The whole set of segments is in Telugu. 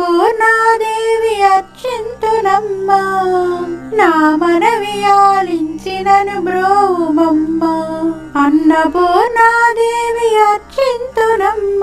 అన్నపూర్ణాదేవి అచ్చింతునమ్మా నా మనవి ఆలించినను బ్రోమమ్మ అన్నపూర్ణాదేవి అచ్చింతునమ్మ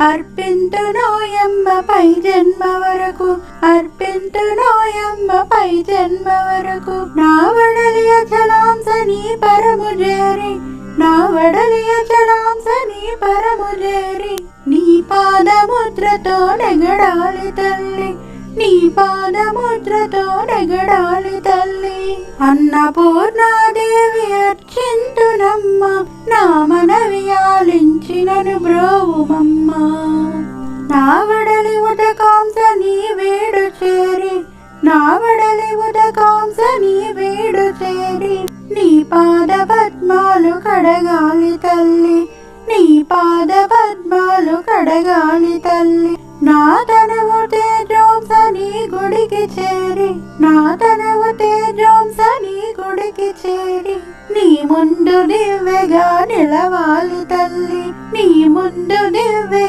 కొరకు అర్పింతు పై జన్మ వరకు అర్పింతు నోయమ్మ పై జన్మ వరకు. నా వడలియ చలాంస నీ పరము జేరి నా వడలియ చలాంస నీ పరము జేరి. నీ పాదముద్రతో నెగడాలి తల్లి నీ పాదముద్రతో నెగడాలి తల్లి. అన్నపూర్ణాదేవి అర్చింతునమ్మ నా మనవి ఆలించినను బ్రోవుమమ్మ ఉదకాంస నీ వేడు చేరి. నా వడలి ఉదకాంస నీ వేడు చేరి. నీ పాద పద్మాలు కడగాలి తల్లి. నీ పాద పద్మాలు కడగాలి తల్లి. నా తనవు తేజోంస నీ గుడికి చేరి. నా తనవు తేజోంస నీ గుడికి చేరి. నీ ముందు దివ్యగా నిలవాలి తల్లి. నీ ముందు దివ్యగా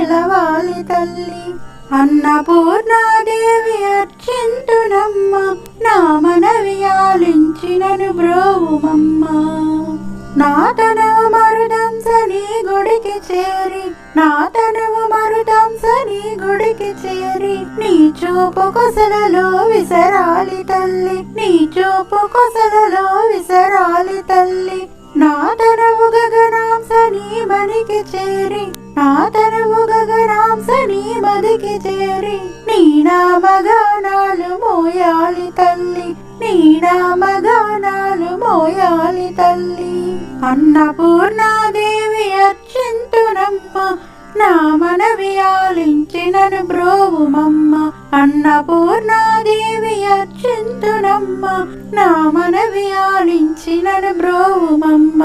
పిలవాలి తల్లి. అన్నపూర్ణాదేవి అర్చింతునమ్మ నా మనవి ఆలించినను బ్రోవుమమ్మ. నా తనవు మరుదంస నీ గుడికి చేరి నా తనవు మరుదంస నీ గుడికి చేరి నీ చూపు కొసలలో విసరాలి తల్లి. నీ చూపు కొసలలో విసరాలి నీ చేరి నీ నామగానాలు మోయాలి తల్లి నీ నామగానాలు మోయాలి తల్లి అన్నపూర్ణాదేవి అర్చింతునమ్మ నా మనవి ఆలించినను బ్రోవుమమ్మ అన్నపూర్ణాదేవి అర్చింతునమ్మ నా మనవి ఆలించినను బ్రోవుమమ్మ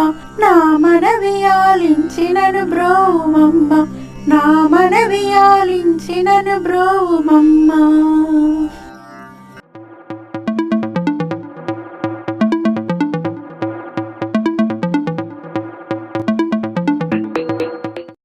బ్రోవుమమ్మ నా మనవి